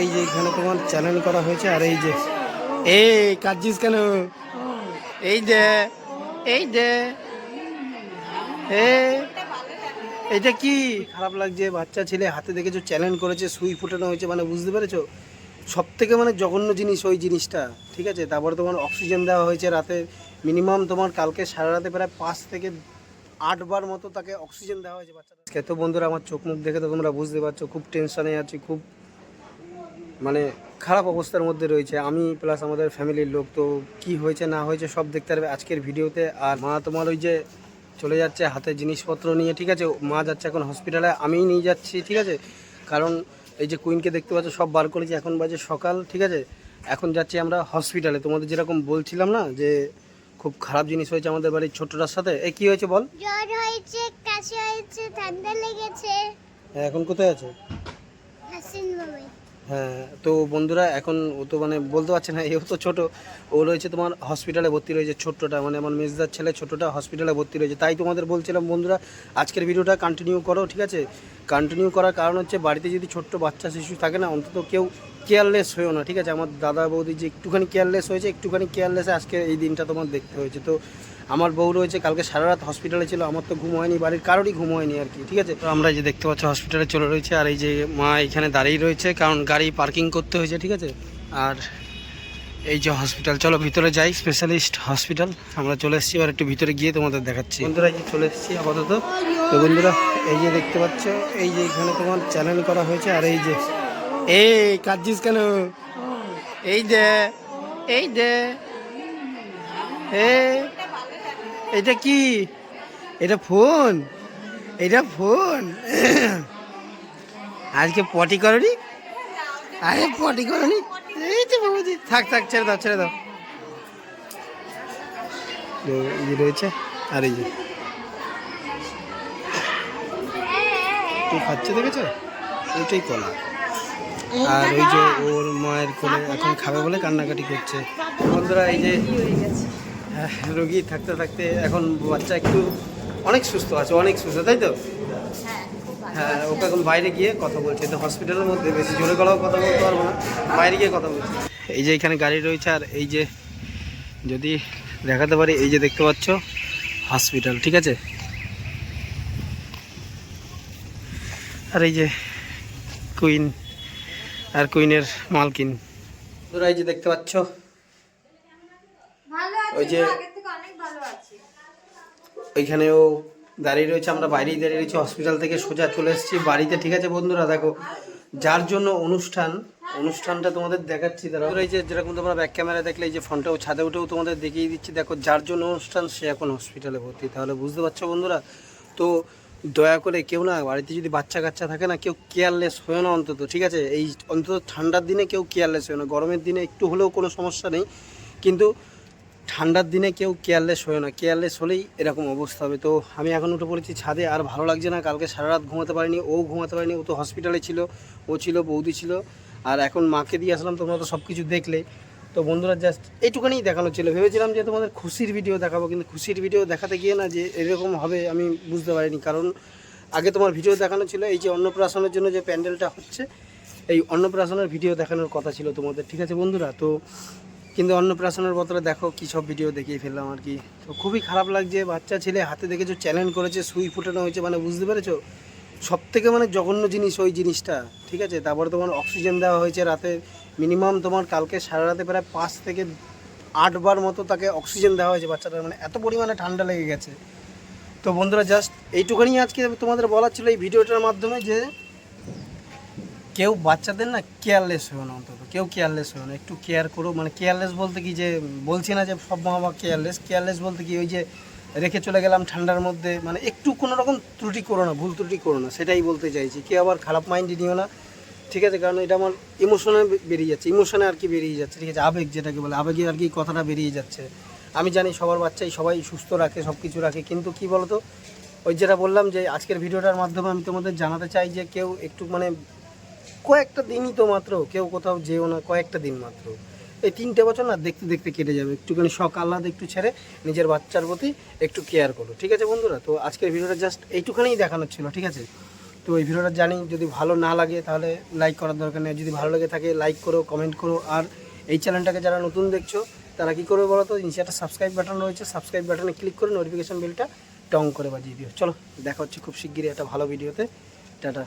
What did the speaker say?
এই যে এখানে তোমার চ্যালেঞ্জ করা হয়েছে আর এই যে, এই কাঁদছিস কেন? এই যে এই যে এটা কি? খারাপ লাগছে, বাচ্চা ছেলে হাতে দেখেছ চ্যালেঞ্জ করেছে, সুই ফুটানো হয়েছে মানে বুঝতে পেরেছ? সব থেকে মানে জঘন্য জিনিস ওই জিনিসটা, ঠিক আছে? তারপরে তোমার অক্সিজেন দেওয়া হয়েছে রাতে মিনিমাম তোমার কালকে সারা রাতে প্রায় পাঁচ থেকে আটবার মতো তাকে অক্সিজেন দেওয়া হয়েছে বাচ্চাটা তো বন্ধুরা, আমার চোখ মুখ দেখে তো তোমরা বুঝতে পারছ, খুব টেনশনে আছি, খুব মানে খারাপ অবস্থার মধ্যে রয়েছে। আমি প্লাস আমাদের ফ্যামিলির লোক তো কি হয়েছে না হয়েছে সব দেখতে পারবে আজকের ভিডিওতে। আর মা তোমার ওই যে চলে যাচ্ছে হাতে জিনিসপত্র নিয়ে ঠিক আছে? মা যাচ্ছে এখন হসপিটালে আমিই নিয়ে যাচ্ছি ঠিক আছে? কারণ এই যে কুইনকে দেখতে পাচ্ছ সব বার করেছি এখন বাজে সকাল ঠিক আছে? এখন যাচ্ছি আমরা হসপিটালে তোমাদের যেরকম বলছিলাম না যে খুব খারাপ জিনিস হয়েছে আমাদের বাড়ির ছোটটার সাথে? এ কি হয়েছে বল? জ্বর হয়েছে কাশি হয়েছে ঠান্ডা লেগেছে। এখন কোথায় আছে? হাসিন মামে হ্যাঁ তো বন্ধুরা এখন ও তো মানে বলতে পারছে না, এও তো ছোট। ও রয়েছে তোমার হসপিটালে ভর্তি রয়েছে, ছোট্টটা। মানে আমার মেজদার ছেলে ছোটটা হসপিটালে ভর্তি রয়েছে। তাই তোমাদের বলছিলাম বন্ধুরা, আজকের ভিডিওটা কন্টিনিউ করো, ঠিক আছে? কন্টিনিউ করার কারণ হচ্ছে বাড়িতে যদি ছোট্ট বাচ্চা শিশু থাকে না, অন্তত কেউ কেয়ারলেস হয়েও না, ঠিক আছে? আমার দাদা বৌদি যে একটুখানি কেয়ারলেস হয়েছে, একটুখানি কেয়ারলেসে আজকে এই দিনটা তোমার দেখতে হয়েছে। তো আমার বউ রয়েছে, কালকে সারা রাত হসপিটালে ছিল, আমার তো ঘুম হয়নি, বাড়ির কারোরই ঘুম হয়নি আর কি, ঠিক আছে? তো আমরা যে দেখতে পাচ্ছি হসপিটালে চলে রয়েছে, আর এই যে মা এখানে দাঁড়িয়ে রয়েছে, কারণ গাড়ি পার্কিং করতে হয়েছে, ঠিক আছে? আর এই যে হসপিটাল চলো ভিতরে যাই স্পেশালিস্ট হসপিটাল আমরা চলে এসেছি আর একটু ভিতরে গিয়ে তোমাদের দেখাচ্ছি। বন্ধুরা, এই যে চলে এসেছি আপাতত। তো বন্ধুরা, এই যে দেখতে পাচ্ছ, এই যে এখানে তোমার চ্যানেল করা হয়েছে, আর এই যে এই, কাঁদছিস কেন? এই যে এই যে। এটা কি? এটা ফোন? এটা ফোন? আজকে পটি করনি? আরে, পটি করনি? এই তো বাবুজি, থাক থাক, ছেড়ে দাও ছেড়ে দাও। রয়েছে, আর এই যে। তুই খাচ্ছে, দেখেছ? ওইটাই কলা। আর ওই যে ওর মায়ের কোলে এখন খাবে বলে কান্নাকাটি করছে। বন্ধুরা এই যে হ্যাঁ, রোগী থাকতে থাকতে এখন বাচ্চা একটু অনেক সুস্থ আছে অনেক সুস্থ তাই তো? হ্যাঁ ওকে এখন বাইরে গিয়ে কথা বলছে। তো হসপিটালের মধ্যে বেশি জোরে গলাও কথা বলতে পারব না বাইরে গিয়ে কথা বলছে। এই যে এখানে গাড়ি রয়েছে আর এই যে যদি দেখাতে পারি এই যে দেখতে পাচ্ছ হসপিটাল ঠিক আছে? আর এই যে কুইন আর কুইনের মালকিন। তোরা এই যে দেখতে পাচ্ছ? ওই যে গো, আগের থেকে অনেক ভালো আছে। ওইখানেও দাঁড়িয়ে রয়েছে আমরা বাইরেই দাঁড়িয়ে রয়েছি হসপিটাল থেকে সোজা চলে এসেছি। বাড়িতে ঠিক আছে বন্ধুরা দেখো যার জন্য অনুষ্ঠান অনুষ্ঠানটা তোমাদের দেখাচ্ছি তারা এই যে যেরকম তোমরা ব্যাক ক্যামেরা দেখলে এই যে ফোনটাও ছাদে উঠেও তোমাদের দেখিয়ে দিচ্ছি। দেখো যার জন্য অনুষ্ঠান সে এখন হসপিটালে ভর্তি। তাহলে বুঝতে পারছ বন্ধুরা? তো দয়া করে কেউ না বাড়িতে যদি বাচ্চা কাচ্চা থাকে না, কেউ কেয়ারলেস হয়ে না অন্তত, ঠিক আছে? এই অন্তত ঠান্ডার দিনে কেউ কেয়ারলেস হয়ে না। গরমের দিনে একটু হলেও কোনো সমস্যা নেই, কিন্তু ঠান্ডার দিনে কেউ কেয়ারলেস হয় না। কেয়ারলেস হলেই এরকম অবস্থা হবে। তো আমি এখন উঠে পড়েছি ছাদে, আর ভালো লাগছে না। কালকে সারা রাত ঘুমাতে পারিনি, ও ঘুমাতে পারিনি, ও তো হসপিটালে ছিল, ও ছিল, বৌদি ছিল, আর এখন মাকে দিয়ে আসলাম, তোমরা তো সব কিছু দেখলে। তো বন্ধুরা জাস্ট এইটুখানি দেখানো ছিল। ভেবেছিলাম যে তোমাদের খুশির ভিডিও দেখাবো, কিন্তু খুশির ভিডিও দেখাতে গিয়ে না যে এরকম হবে, আমি বুঝতে পারিনি। কারণ আগে তোমার ভিডিও দেখানো ছিল, এই যে অন্নপ্রাশনের জন্য যে প্যান্ডেলটা হচ্ছে, এই অন্নপ্রাশনের ভিডিও দেখানোর কথা ছিল তোমাদের, ঠিক আছে বন্ধুরা? তো কিন্তু অন্নপ্রাশনের বদলে দেখো কী সব ভিডিও দেখিয়ে ফেললাম আর কি। তো খুবই খারাপ লাগছে, বাচ্চা ছেলে হাতে দেখেছ চ্যালেঞ্জ করেছে, সুই ফুটানো হয়েছে মানে বুঝতে পেরেছ? সব থেকে মানে জঘন্য জিনিস ওই জিনিসটা, ঠিক আছে? তারপরে তোমার অক্সিজেন দেওয়া হয়েছে রাতে মিনিমাম তোমার কালকে সারা রাতে প্রায় পাঁচ থেকে আটবার মতো তাকে অক্সিজেন দেওয়া হয়েছে বাচ্চাটার। মানে এত পরিমাণে ঠান্ডা লেগে গেছে। তো বন্ধুরা জাস্ট এইটুখানি আজকে তোমাদের বলার ছিল এই ভিডিওটার মাধ্যমে যে কেউ বাচ্চাদের না কেয়ারলেস হয়েও না অন্তত। কেউ কেয়ারলেস হয়েও না। একটু কেয়ার করো। মানে কেয়ারলেস বলতে কি যে বলছি না যে সব মা বাবা কেয়ারলেস কেয়ারলেস বলতে কি ওই যে রেখে চলে গেলাম ঠান্ডার মধ্যে। মানে একটু কোনো রকম ত্রুটি করো না, ভুল ত্রুটি করো না, সেটাই বলতে চাইছি। কেউ আবার খারাপ মাইন্ডে নিও না। ঠিক আছে, কারণ এটা আমার ইমোশনে বেরিয়ে যাচ্ছে। ইমোশনে আর কি বেরিয়ে যাচ্ছে? ঠিক আছে, আবেগ যেটাকে বলে আবেগে আর কি কথাটা বেরিয়ে যাচ্ছে। আমি জানি সবার বাচ্চাই সবাই সুস্থ রাখে সব কিছু রাখে, কিন্তু কি বলতো? ওই যেটা বললাম যে, আজকের ভিডিওটার মাধ্যমে আমি তোমাদের জানাতে চাই যে, কেউ একটু মানে কয়েকটা দিনই তো মাত্র, কেউ কোথাও যেও না, কয়েকটা দিন মাত্র। এই তিনটে বছর না দেখতে দেখতে কেটে যাবে। একটুখানি শখ আহ্লাদ একটু ছেড়ে নিজের বাচ্চার প্রতি একটু কেয়ার করো। ঠিক আছে বন্ধুরা, তো আজকের ভিডিওটা জাস্ট এইটুখানেই দেখানোর ছিল, ঠিক আছে? তো এই ভিডিওটা জানি যদি ভালো না লাগে তাহলে লাইক করার দরকার নেই। যদি ভালো লাগে থাকে লাইক করো কমেন্ট করো। আর এই চ্যানেলটাকে যারা নতুন দেখছ, তারা কি করবে বলো তো নিচে একটা সাবস্ক্রাইব বাটন রয়েছে। সাবস্ক্রাইব বাটনে ক্লিক করে নোটিফিকেশান বেলটা টং করে বাজিয়ে দিও। চলো, দেখা হচ্ছে খুব শিগগিরই একটা ভালো ভিডিওতে টাটা।